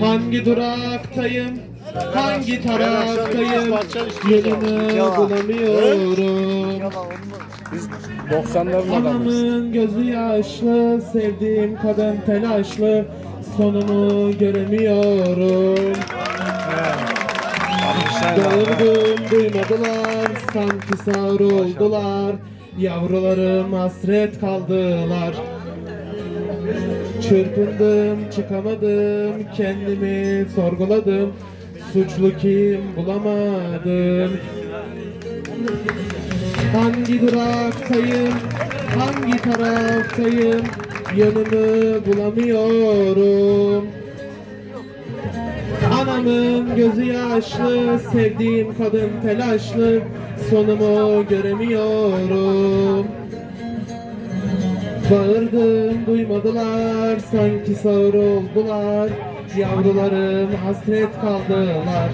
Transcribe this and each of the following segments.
Hangi duraktayım? Hangi taraftayım? Yolunu bulamıyorum. Biz 90'ların adamıyız. Anamın gözü yaşlı, sevdiğim kadın telaşlı. Sonumu göremiyorum. Bağırdım duymadılar, sanki sağır oldular. Yavrularım hasret kaldılar. Çırpındım, çıkamadım, kendimi sorguladım. Suçlu kim bulamadım. Hangi duraktayım, hangi taraftayım, yanımı bulamıyorum. Anamın gözü yaşlı, sevdiğim kadın telaşlı, sonumu göremiyorum. Bağırdım duymadılar, sanki sağır oldular, yavrularım hasret kaldılar.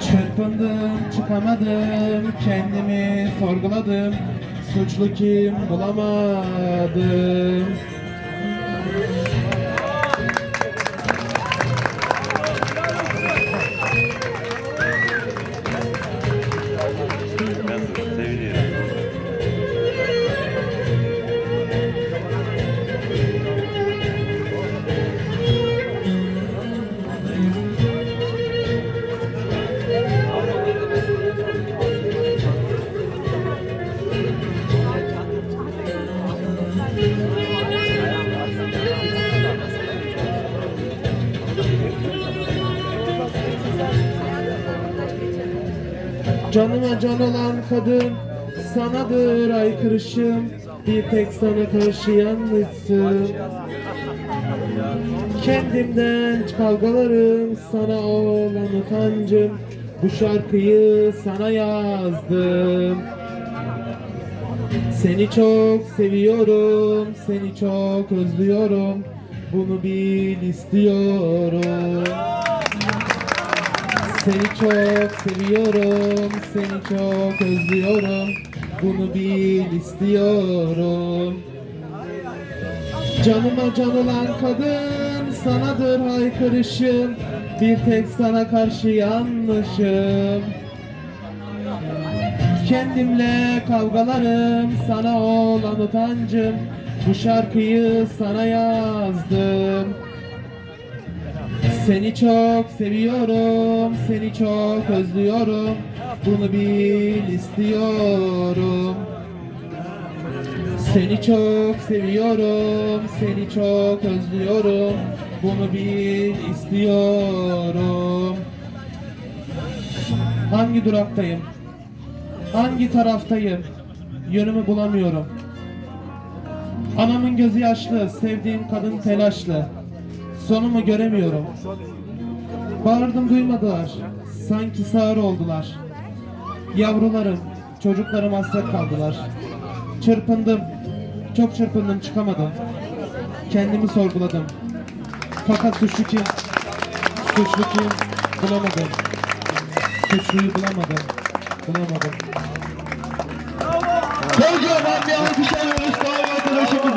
Çırpındım, çıkamadım, kendimi sorguladım, suçlu kim bulamadım. Canıma can olan kadın sanadır aykırışım. Bir tek sana karşı yanlışsın Kendimden kavgalarım sana olan utancım. Bu şarkıyı sana yazdım. Seni çok seviyorum, seni çok özlüyorum. Bunu bil istiyorum seni çok seviyorum, seni çok özlüyorum. Bunu bil istiyorum. Canıma can olan kadın sanadır haykırışım. Bir tek sana karşı yanlışım. Kendimle kavgalarım, sana olan utancım. Bu şarkıyı sana yazdım. Seni çok seviyorum, seni çok özlüyorum. Bunu bil istiyorum. Seni çok seviyorum, seni çok özlüyorum. Bunu bil istiyorum. Hangi duraktayım? Hangi taraftayım? Yönümü bulamıyorum. Anamın gözü yaşlı, sevdiğim kadın telaşlı. Sonumu göremiyorum. Bağırdım duymadılar. Sanki sağır oldular. Yavrularım, çocuklarım hasret kaldılar. Çırpındım. Çok çırpındım çıkamadım. Kendimi sorguladım. Fakat suçlu kim? Suçlu kim? Bulamadım. Suçluyu bulamadım. Bulamadım. Kocaman bir alkış alıyoruz damat arkadaşımıza.